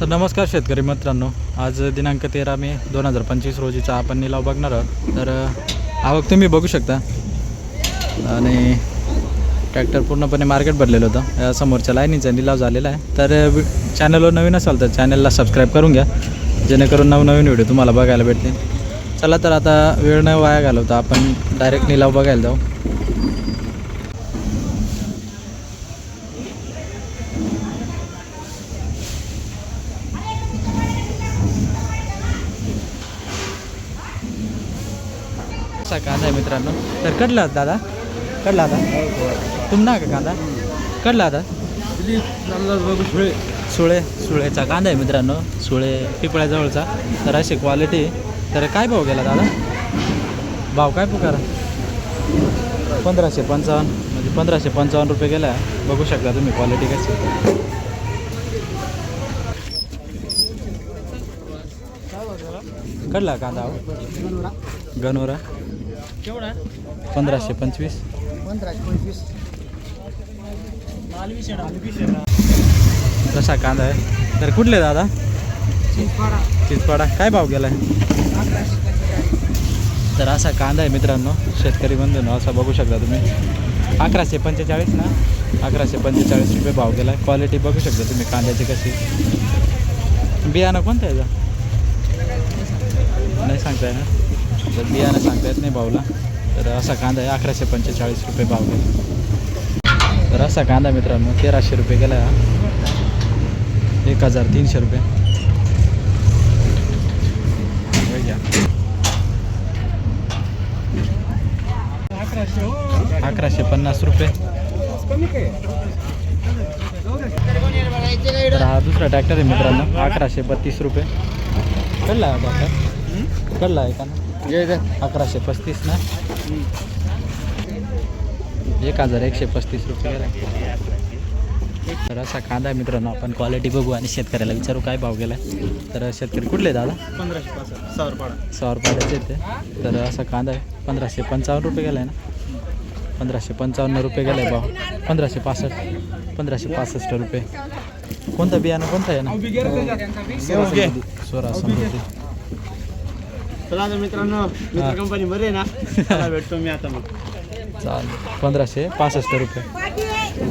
तर नमस्कार शेतकरी मित्रांनो. आज दिनांक तेरा मे दोन हजार पंचवीस रोजीचा आपण निलाव बघणार आहोत. तर आवक तुम्ही बघू शकता. आणि ट्रॅक्टर पूर्णपणे मार्केट भरलेलं होतं. या समोरच्या लाईनीचा निलाव झालेला आहे. तर चॅनलवर नवीन असाल तर चॅनलला सबस्क्राईब करून घ्या. जेणेकरून नवनवीन व्हिडिओ तुम्हाला बघायला भेटतील. चला तर आता वेळ न वाया घालवता आपण डायरेक्ट निलाव बघायला जाऊ. असा कांदा आहे मित्रांनो. तर कडला दादा? कडला आता तुम ना का कांदा? कडला आता सुळे सुळे सुळेचा कांदा आहे मित्रांनो. सुळे पिपळ्याजवळचा. तर अशी क्वालिटी तर काय भाव गेला दादा? भाव काय पुकारा? पंधराशे पंचावन्न. म्हणजे पंधराशे पंचावन्न रुपये गेला. बघू शकता तुम्ही क्वालिटी कशी कडला कांदा हो? केवढा? पंधराशे पंचवीस. पंधराशे पंचवीस. तसा कांदा आहे? तर कुठले दादा? चिंचपाडा. चिचपाडा. काय भाव गेलाय? तर असा कांदा आहे मित्रांनो शेतकरी बंधूंनो असा बघू शकता तुम्ही. अकराशे पंचेचाळीस ना? अकराशे पंचेचाळीस रुपये भाव गेला आहे क्वालिटी बघू शकता तुम्ही कांद्याची कशी. बियाणं कोणतं आहे? नाही सांगता येणार तर बियाणं सांगता येत नाही भाऊला. तर असा कांदा आहे अकराशे पंचेचाळीस रुपये भाव गेला. तर असा कांदा मित्रांनो तेराशे रुपये गेला हा. एक हजार तीनशे रुपये. अकराशे पन्नास रुपये. तर हा दुसरा ट्रॅक्टर आहे मित्रांनो अकराशे बत्तीस रुपये. कळला आहे ट्रॅक्टर कळला आहे का? ना अकराशे पस्तीस ना? एक हजार एकशे पस्तीस रुपये तर असा कांदा आहे मित्रांनो आपण क्वालिटी बघू आणि शेतकऱ्याला विचारू काय भाव गेला तर शेतकरी कुठले दादा? पंधराशे पाच सहा पाडा सहा रुपयाचे येते तर असा कांदा आहे पंधराशे पंचावन्न रुपये गेला आहे ना? पंधराशे पंचावन्न रुपये गेला आहे भाव. पंधराशे पासष्ट पंधराशे पासष्ट रुपये. कोणतं बियाणं कोणतं आहे ना? स्वरा समृद्धी. चला आता मित्रांनो मित्र कंपनी बरे ना चला भेटतो मी आता मग. चालेल. पंधराशे पासष्ट रुपये.